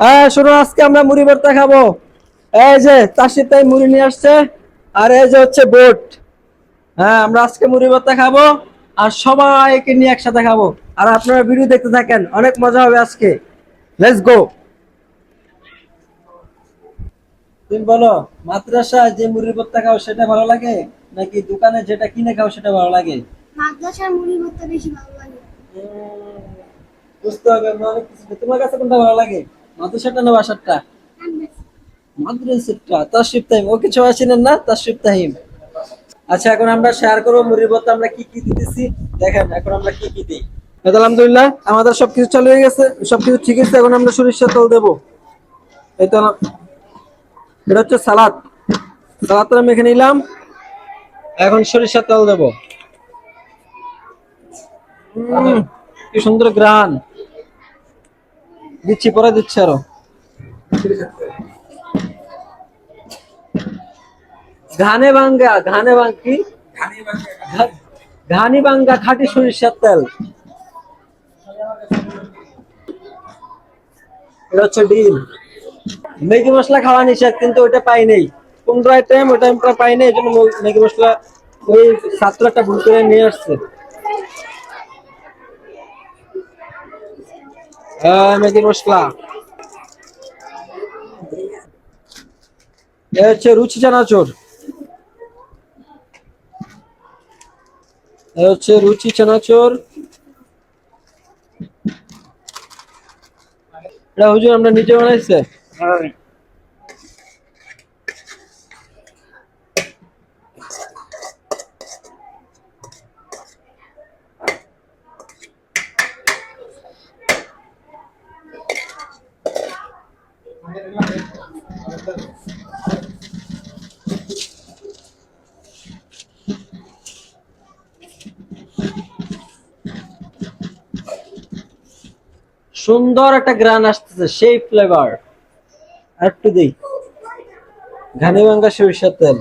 হ্যাঁ আজকে আমরা মুড়ি ভর্তা খাব। এই যে, চাষির তাই মুড়ি নিয়ে আসছে, আর এই যে হচ্ছে বোট। হ্যাঁ আমরা আজকে মুড়ি ভর্তা খাব, আর সবাইকে নিয়ে একসাথে খাব। আর আপনারা ভিডিও দেখতে থাকেন, অনেক মজা হবে আজকে। লেটস গো তুমি বলো মাদ্রাসা যে মুড়ি ভর্তা খাও, সেটা ভালো লাগে? নাকি দোকানে যেটা কিনে খাও, সেটা ভালো লাগে? মাদ্রাসার মুড়ি ভর্তা বেশি ভালো লাগে। কিছু আচ্ছা আমাদের সবকিছু চালু হয়ে গেছে, সবকিছু ঠিক আছে এখন আমরা সরিষার তেল দেবো। এই তো এটা হচ্ছে সালাদ। সালাদটা আমি এখানে নিলাম, এখন সরিষার তেল দেবো। কি সুন্দর গ্রান। দিচ্ছি, পরে দিচ্ছি আরও। ঘানে ভাঙ্গা, ঘানে ভাঙ্গ কি? ঘানি ভাঙ্গা খাঁটি সরিষার তেল। এটা হচ্ছে ডিম। ম্যাগি মশলা খাওয়া নিষেধ, কিন্তু ওইটা পাই নেই। পনেরো আইটেম ওটা পাই নাই, এই জন্য ম্যাগি মশলা ওই ছাত্রটা ভুল করে নিয়ে আসছে। হ্যাঁ ম্যাগি মশলা। হচ্ছে রুচি চানাচুর। হচ্ছে রুচি চানাচুর। এটা হুজুর আমরা নিজে বানাইছে? সুন্দর একটা গ্রান আসতেছে, সেই ফ্লেভার একটু দিই। ঘানি ভাঙ্গা সরিষার তেল।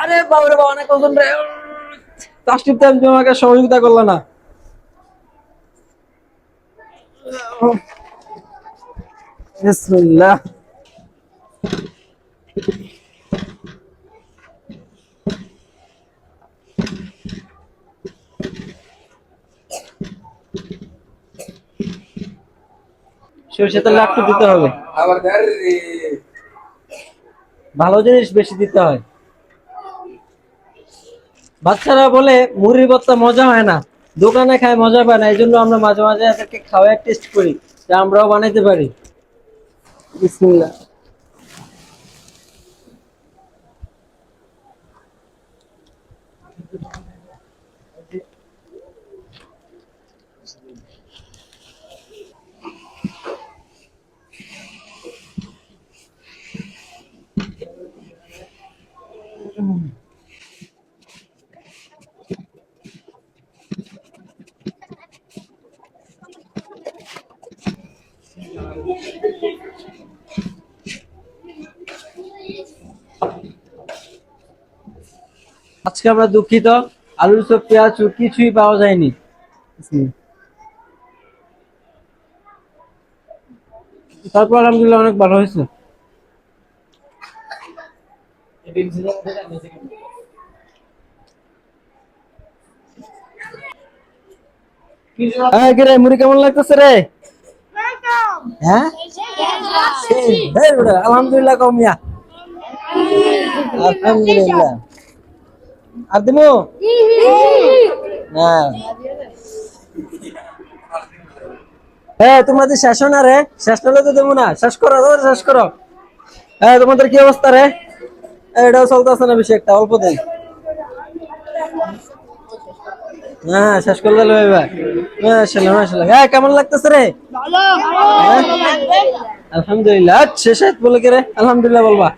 আরে বাবরে বাবা, অনেক ওজন রে। তুমি আমাকে সহযোগিতা করলে না। সরিষার তেল একটু দিতে হবে। ভালো জিনিস বেশি দিতে হয়। বাচ্চারা বলে মুড়ির ভর্তা মজা হয় না। দোকানে খায় মজা পায় না। এই জন্য আমরা মাঝে মাঝে এদেরকে খাওয়ার টেস্ট করি যে আমরাও বানাইতে পারি। বিসমিল্লাহ। আজকে আমরা দুঃখিত। আলুর চপ, পেঁয়াজ কিছুই পাওয়া যায়নি। তারপর আলহামদুলিল্লাহ অনেক ভালো হয়েছে। হ্যাঁ রে মুড়ি কেমন লাগতেছে রে? হ্যাঁ? আলহামদুলিল্লাহ কমিয়া। আলহামদুলিল্লাহ। আর দিমু? হ্যাঁ। হ্যাঁ তোমাদের শেষ না রে? শেষ হলে তো দেবো না। শেষ করো শেষ করো। হ্যাঁ তোমাদের কি অবস্থা রে? এটাও চলতেছে না বেশি একটা অল্প দিন। হ্যাঁ শেষ করে দিলে এবার। মাশাআল্লাহ মাশাআল্লাহ হ্যাঁ কেমন লাগতেছে রে? হ্যাঁ? আলহামদুলিল্লাহ। বলে কে রে? আলহামদুলিল্লাহ বলবা।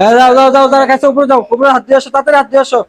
যাও যাও যাও যারা কাছে উপরে যাও, উপরে হাত দিয়ে আসো, তাড়াতাড়ি হাত দিয়ে আসো।